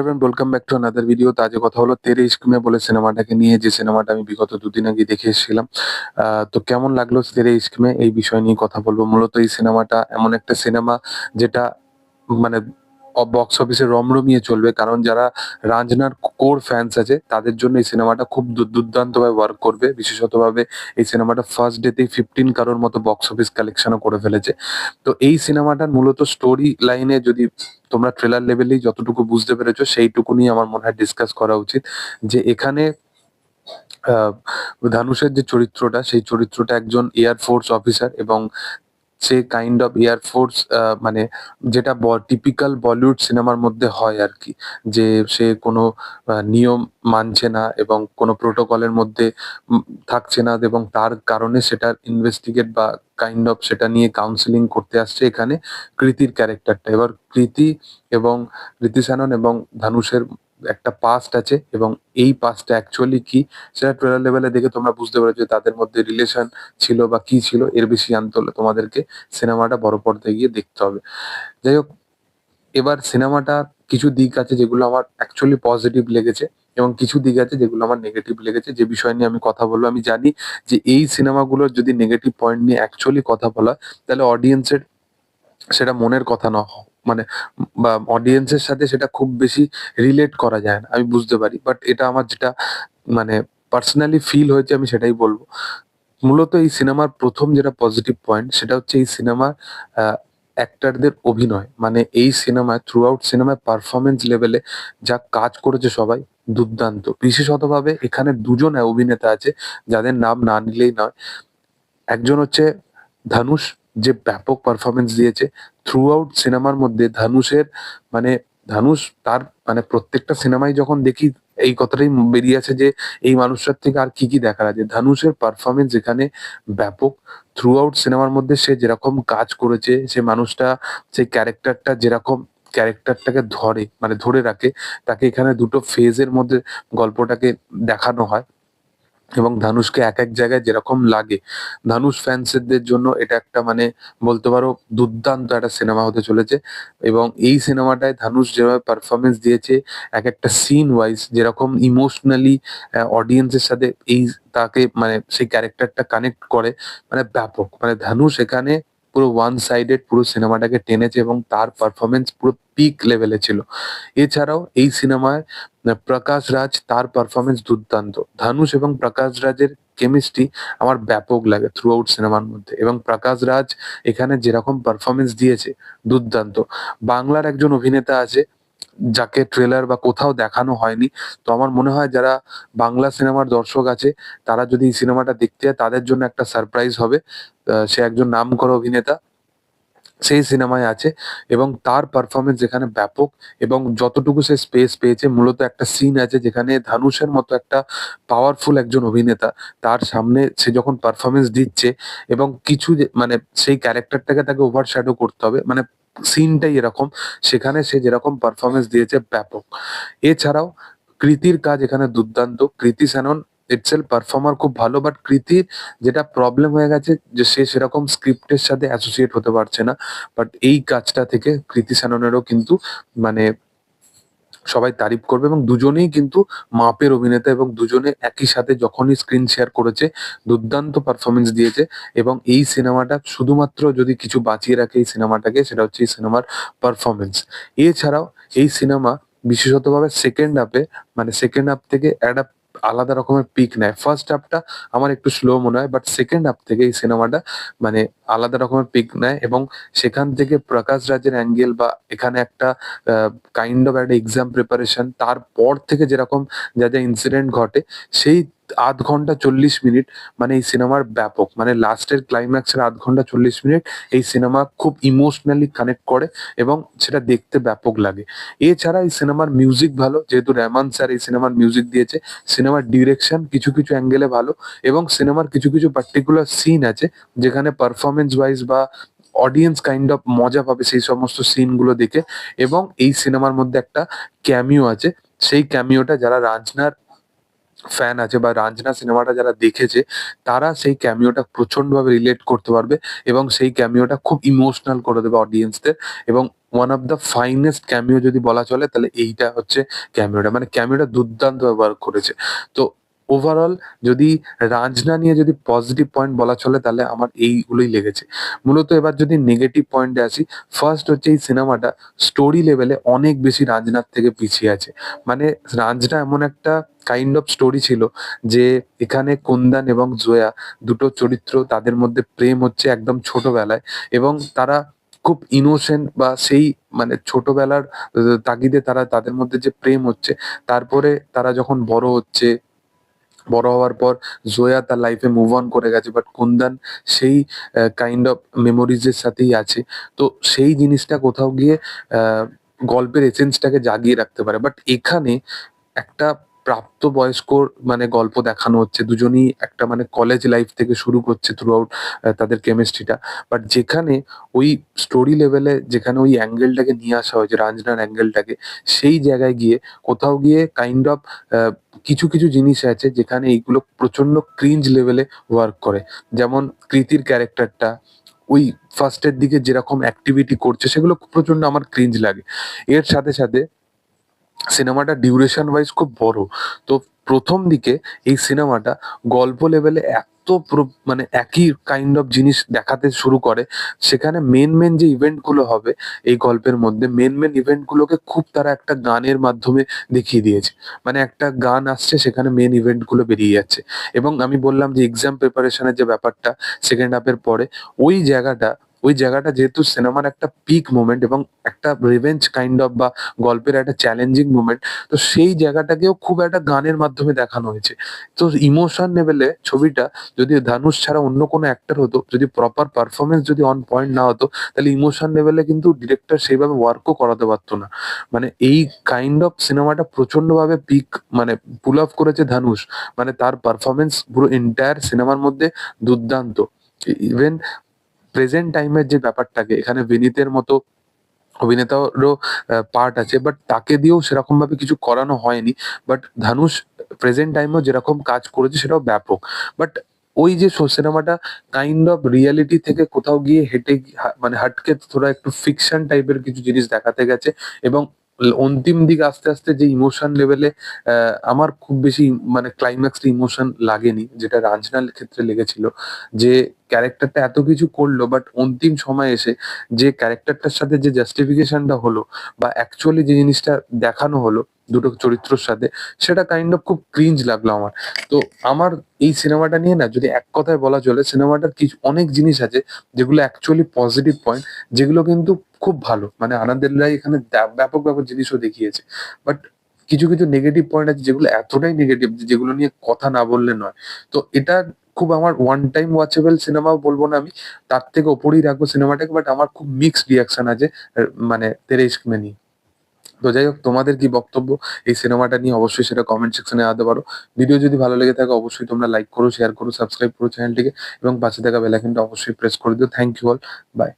Everyone welcome back to another video তো আজকে কথা হলো তেরে ইস্কিমে বলে সিনেমাটাকে নিয়ে, যে সিনেমাটা আমি বিগত দুদিন আগে দেখে এসেছিলাম। তো কেমন লাগল তেরে ইস্কিমে এই বিষয় নিয়ে কথা বলব। মূলত এই সিনেমাটা এমন একটা সিনেমা, যেটা মানে বক্স অফিসে রমরমিয়ে চলবে। কারণ যারা রাঞ্জনার কোর ফ্যান্স আছে, তাদের জন্য এই সিনেমাটা খুব দুর্দান্তভাবে ওয়ার্ক করবে। বিশেষতভাবে এই সিনেমাটা ফার্স্ট ডেতেই ফিফটিন কারোর মতো বক্স অফিস কালেকশনও করে ফেলেছে। তো এই সিনেমাটার মূলত স্টোরি লাইনে যদি তোমরা ট্রেলার লেভেলেই যতটুকু বুঝতে পেরেছ, সেইটুকুনি আমার মনে হয় ডিসকাস করা উচিত। যে এখানে ধানুষের যে চরিত্রটা, সেই চরিত্রটা একজন এয়ার ফোর্স অফিসার এবং সে কাইন্ড অফ এয়ার ফোর্স মানে যেটা টিপিক্যাল বলিউড সিনেমার মধ্যে হয় আর কি। যে সে কোনো নিয়ম মানছে না এবং কোনো প্রোটোকলের মধ্যে থাকছে না এবং তার কারণে সেটার ইনভেস্টিগেট বা কাইন্ড অফ সেটা নিয়ে কাউন্সিলিং করতে আসছে এখানে কৃতির ক্যারেক্টারটা এবার কৃতি এবং কৃতি সানন এবং ধানুষের একটা পাস্ট আছে এবং এই পাস্টটা অ্যাকচুয়ালি কি, সেটা ট্রেলার লেভেলে দেখে তোমরা বুঝতে পারছ যে তাদের মধ্যে রিলেশন ছিল বা কি ছিল, এর বেশি জানতে হলে তোমাদেরকে সিনেমাটা বড় পর্দায় গিয়ে দেখতে হবে। যাই হোক, এবার সিনেমাটা কিছু দিক আছে যেগুলো আমার অ্যাকচুয়ালি পজিটিভ লেগেছে এবং কিছু দিক আছে যেগুলো আমার নেগেটিভ লেগেছে। যে বিষয় নিয়ে আমি কথা বলব, আমি জানি যে এই সিনেমাগুলোর যদি নেগেটিভ পয়েন্ট নিয়ে অ্যাকচুয়ালি কথা বলা তাহলে অডিয়েন্সের সেটা মনের কথা না মানে অডিয়েন্সের সাথে সেটা খুব বেশি রিলেট করা যায় না, আমি বুঝতে পারি। বাট এটা আমার যেটা মানে পার্সোনালি ফিল হয়েছে আমি সেটাই বলব। মূলত এই সিনেমার প্রথম যেটা পজিটিভ পয়েন্ট সেটা হচ্ছে এই সিনেমার অ্যাক্টারদের অভিনয়। মানে এই সিনেমায় থ্রু আউট সিনেমায় পারফরমেন্স লেভেলে যা কাজ করেছে সবাই, দুর্দান্ত। বিশেষতভাবে এখানে দুজন অভিনেতা আছে, যাদের নাম না নিলেই নয়। একজন হচ্ছে ধানুষ, যে ব্যাপক পারফরমেন্স দিয়েছে থ্রু আউট সিনেমার মধ্যে ধানুষের মানে ধানুষ তার মানে প্রত্যেকটা সিনেমায় যখন দেখি, এই কথাটাই বেরিয়ে আছে যে এই মানুষটার থেকে আর কি কি দেখার আছে। ধানুষের পারফরমেন্স এখানে ব্যাপক থ্রু আউট সিনেমার মধ্যে সে যেরকম কাজ করেছে, সে মানুষটা সেই ক্যারেক্টারটা যেরকম ক্যারেক্টারটাকে ধরে মানে ধরে রাখে, তাকে এখানে দুটো ফেজের মধ্যে গল্পটাকে দেখানো হয়। এবং ধানুষকে এক এক জায়গায় যেরকম লাগে। ধানুষ ফ্যান্সদের জন্য এটা একটা মানে বলতে পারো দুর্দান্ত একটা সিনেমা হতে চলেছে এবং এই সিনেমাটায় ধানুষ যেভাবে পারফরমেন্স দিয়েছে, এক একটা সিন ওয়াইজ যেরকম ইমোশনালি অডিয়েন্সের সাথে এই তাকে মানে সেই ক্যারেক্টারটা কানেক্ট করে মানে ব্যাপক। মানে ধানুষ এখানে পুরো ওয়ান সাইডেড পুরো সিনেমাটাকে টেনেছে এবং তার পারফরমেন্স পুরো পিক লেভেলে ছিল। এছাড়াও এই সিনেমায় প্রকাশ রাজ তার পারফরমেন্স দুর্দান্ত। ধানুষ এবং প্রকাশ রাজের কেমিস্ট্রি আমার ব্যাপক লাগে থ্রু আউট সিনেমার মধ্যে এবং প্রকাশ রাজ এখানে যেরকম পারফরমেন্স দিয়েছে, দুর্দান্ত। বাংলার একজন অভিনেতা আছে যাকে ট্রেলার বা কোথাও দেখানো হয়নি। তো আমার মনে হয় যারা বাংলা সিনেমার দর্শক আছে, তারা যদি এই সিনেমাটা দেখতে তাদের জন্য একটা সারপ্রাইজ হবে। সে একজন নাম করা অভিনেতা। সেই সিনেমায় আছে এবং তার পারফরমেন্স যেখানে ব্যাপক এবং যতটুকু সে স্পেস পেয়েছে, মূলত একটা সিন আছে যেখানে ধানুষের মতো একটা পাওয়ারফুল একজন অভিনেতা তার সামনে সে যখন পারফরমেন্স দিচ্ছে এবং কিছু মানে সেই ক্যারেক্টারটাকে তাকে ওভার ওভারশ্যাডো করতে হবে মানে সিনটাই এরকম, সেখানে সে যেরকম পারফরমেন্স দিয়েছে ব্যাপক। এছাড়াও কৃতির কাজ এখানে দুর্দান্ত, কৃতি সেনন ইটসেল পারফর্মার খুব ভালো বাট কৃতির যেটা প্রবলেম হয়ে গেছে, যে সে সেরকম স্ক্রিপ্টের সাথে অ্যাসোসিয়েট হতে পারছে না। বাট এই কাজটা থেকে কৃতি সেননেরও কিন্তু মানে সবাই তারিফ করবে এবং দুজনেই কিন্তু মাপের অভিনেতা এবং দুজনে একই সাথে যখনই স্ক্রিন শেয়ার করেছে, দুর্দান্ত পারফরমেন্স দিয়েছে এবং এই সিনেমাটা শুধুমাত্র যদি কিছু বাঁচিয়ে রাখে এই সিনেমাটাকে, সেটা হচ্ছে এই সিনেমার পারফরমেন্স এছাড়াও এই সিনেমা বিশেষতভাবে সেকেন্ড হাফে মানে সেকেন্ড হাফ থেকে একটা আলাদা রকমের পিক নেয়। ফার্স্ট হাফটা আমার একটু স্লো মনে হয় বাট সেকেন্ড হাফ থেকে এই সিনেমাটা মানে আলাদা রকমের পিক নেয় এবং সেখান থেকে প্রকাশ রাজের অ্যাঙ্গেল বা এখানে একটা কাইন্ড অফ একটা এক্সাম প্রিপারেশন তারপর থেকে যেরকম যা যা ইনসিডেন্ট ঘটে, সেই আধ ঘণ্টা চল্লিশ মিনিট মানে এই সিনেমার ব্যাপক মানে লাস্টের ক্লাইম্যাক্সের আধ ঘণ্টা চল্লিশ মিনিট এই সিনেমা খুব ইমোশনালি কানেক্ট করে এবং সেটা দেখতে ব্যাপক লাগে। এছাড়া এই সিনেমার মিউজিক ভালো, যেহেতু রেহমান স্যার এই সিনেমার মিউজিক দিয়েছে, সিনেমার ডিরেকশন কিছু কিছু অ্যাঙ্গেলে ভালো এবং সিনেমার কিছু কিছু পার্টিকুলার সিন আছে, যেখানে পারফরমেন্স ওয়াইজ বা অডিয়েন্স কাইন্ড অফ মজা পাবে সেই সমস্ত সিনগুলো দেখে এবং এই সিনেমার মধ্যে একটা ক্যামিও আছে। সেই ক্যামিওটা যারা রাজনার ফ্যান আছে বা রাঞ্জনা সিনেমাটা যারা দেখেছে, তারা সেই ক্যামিওটা প্রচন্ডভাবে রিলেট করতে পারবে এবং সেই ক্যামিওটা খুব ইমোশনাল করে দেবে অডিয়েন্সদের এবং one of the finest cameo যদি বলা চলে, তাহলে এইটা হচ্ছে ক্যামিওটা মানে ক্যামিওটা দুর্দান্ত ব্যবহার করেছে। তো ওভারঅল যদি রাঞ্জনা নিয়ে যদি পজিটিভ পয়েন্ট বলা চলে, তাহলে আমার এইগুলোই লেগেছে। মূলত এবার যদি নেগেটিভ পয়েন্টে আসি ফার্স্ট হচ্ছে এই সিনেমাটা স্টোরি লেভেলে অনেক বেশি রাঞ্জনার থেকে পিছিয়ে আছে। মানে রাঞ্জনা এমন একটা কাইন্ড অফ স্টোরি ছিল যে, এখানে কুন্দান এবং জোয়া দুটো চরিত্র তাদের মধ্যে প্রেম হচ্ছে একদম ছোটবেলায় এবং তারা খুব ইনোসেন্ট বা সেই মানে ছোটবেলার তাগিদে তারা তাদের মধ্যে যে প্রেম হচ্ছে, তারপরে তারা যখন বড় হচ্ছে বড় হওয়ার পর জোয়া তার লাইফে মুভ অন করে গেছে বাট কুন্দান সেই কাইন্ড অফ মেমোরিজের সাথেই আছে। তো সেই জিনিসটা কোথাও গিয়ে গল্পের এসেন্সটাকে জাগিয়ে রাখতে পারে। বাট এখানে একটা প্রাপ্তবয়স্ক মানে গল্প দেখানো হচ্ছে। দুজনই একটা মানে কলেজ লাইফ থেকে শুরু করছে থ্রু আউট তাদের কেমিস্ট্রিটা বাট যেখানে ওই স্টোরি লেভেলে যেখানে ওই অ্যাঙ্গেলটাকে নিয়ে আসা হয়েছে, রাঞ্জনার অ্যাঙ্গেলটাকে সেই জায়গায় গিয়ে কোথাও গিয়ে কাইন্ড অফ কিছু কিছু জিনিস আছে যেখানে এইগুলো প্রচণ্ড ক্রিঞ্জ লেভেলে ওয়ার্ক করে। যেমন কৃতির ক্যারেক্টারটা ওই ফার্স্টের দিকে যেরকম অ্যাক্টিভিটি করছে, সেগুলো প্রচণ্ড আমার ক্রিঞ্জ লাগে। এর সাথে সাথে সিনেমাটা ডিউরেশন ওয়াইজ খুব বড়। তো প্রথম দিকে এই সিনেমাটা গল্প লেভেলে এত মানে একই কাইন্ড অফ জিনিস দেখাতে শুরু করে। সেখানে মেন মেন যে ইভেন্টগুলো হবে এই গল্পের মধ্যে মেন মেন ইভেন্টগুলোকে খুব তারা একটা গানের মাধ্যমে দেখিয়ে দিয়েছে। মানে একটা গান আসছে, সেখানে মেন ইভেন্টগুলো বেরিয়ে যাচ্ছে। এবং আমি বললাম যে এক্সাম প্রিপারেশনের যে ব্যাপারটা সেকেন্ড হাফের পরে, ওই জায়গাটা ওই জায়গাটা যেহেতু সিনেমার একটা পিক মোমেন্ট এবং একটা রিভেঞ্জ কাইন্ড অফ বা গল্পের একটা চ্যালেঞ্জিং মোমেন্ট তো সেই জায়গাটাকেও খুব একটা গানের মাধ্যমে দেখানো হয়েছে। তো ইমোশন লেভেলে ছবিটা যদি ধানুষ ছাড়া অন্য কোনো অ্যাক্টর হতো, যদি প্রপার পারফরমেন্স যদি অন পয়েন্ট না হতো, তাহলে ইমোশন লেভেলে কিন্তু ডিরেক্টর সেইভাবে ওয়ার্কও করাতে পারতো না। মানে এই কাইন্ড অফ সিনেমাটা প্রচন্ডভাবে পিক মানে পুল অফ করেছে ধানুষ মানে তার পারফরমেন্স পুরো এন্টায়ার সিনেমার মধ্যে দুর্দান্ত। ইভেন প্রেজেন্ট টাইমের যে ব্যাপারটাকে, এখানে বিনীতের মতো অভিনেতারও পার্ট আছে বাট তাকে দিয়েও সেরকম ভাবে কিছু করানো হয়নি বাট ধানুষ প্রেজেন্ট টাইমেও যেরকম কাজ করেছে, সেটাও ব্যাপক। বাট ওই যে সিনেমাটা কাইন্ড অফ রিয়ালিটি থেকে কোথাও গিয়ে হেঁটে মানে হাটকে থোড়া একটু ফিকশন টাইপের কিছু জিনিস দেখাতে গেছে, এবং অন্তিম দিকে আস্তে আস্তে যে ইমোশন লেভেলে আমার খুব বেশি মানে ক্লাইম্যাক্স ইমোশন লাগেনি, যেটা রাঞ্জনার ক্ষেত্রে লেগেছিল, যে ক্যারেক্টারটা এত কিছু করল বাট অন্তিম সময় এসে যে ক্যারেক্টারটার সাথে যে জাস্টিফিকেশনটা হলো, বা অ্যাকচুয়ালি যে জিনিসটা দেখানো হলো দুটো চরিত্রর সাথে, সেটা কাইন্ড অফ খুব ক্রিঞ্জ লাগল আমার। তো আমার এই সিনেমাটা নিয়ে না, যদি এক কথায় বলা চলে, সিনেমাটার কিছু অনেক জিনিস আছে, যেগুলো অ্যাকচুয়ালি পজিটিভ পয়েন্ট যেগুলো কিন্তু খুব ভালো। মানে আনন্দের রায় এখানে ব্যাপক ব্যাপক জিনিসও দেখিয়েছে। বাট কিছু কিছু নেগেটিভ পয়েন্ট আছে, যেগুলো এতটাই নেগেটিভ যেগুলো নিয়ে কথা না বললে নয়। তো এটা খুব আমার ওয়ান টাইম ওয়াচেবল সিনেমাও বলব না আমি, তার থেকে ওপরেই রাখব সিনেমাটাকে বাট আমার খুব মিক্সড রিয়াকশন আছে মানে তেরে ইস্ক মে নিয়ে। তো যাই হোক, তোমাদের কি বক্তব্য? এই সিনেমাটা নিয়ে অবশ্যই সেটা কমেন্ট সেকশনে আনতে পারো। ভিডিও যদি ভালো লেগে থাকে, অবশ্যই তোমরা লাইক করো শেয়ার করো সাবস্ক্রাইব করো চ্যানেলটিকে এবং পাশে থাকা বেলাইকনটা অবশ্যই প্রেস করে দিও। Thank you all by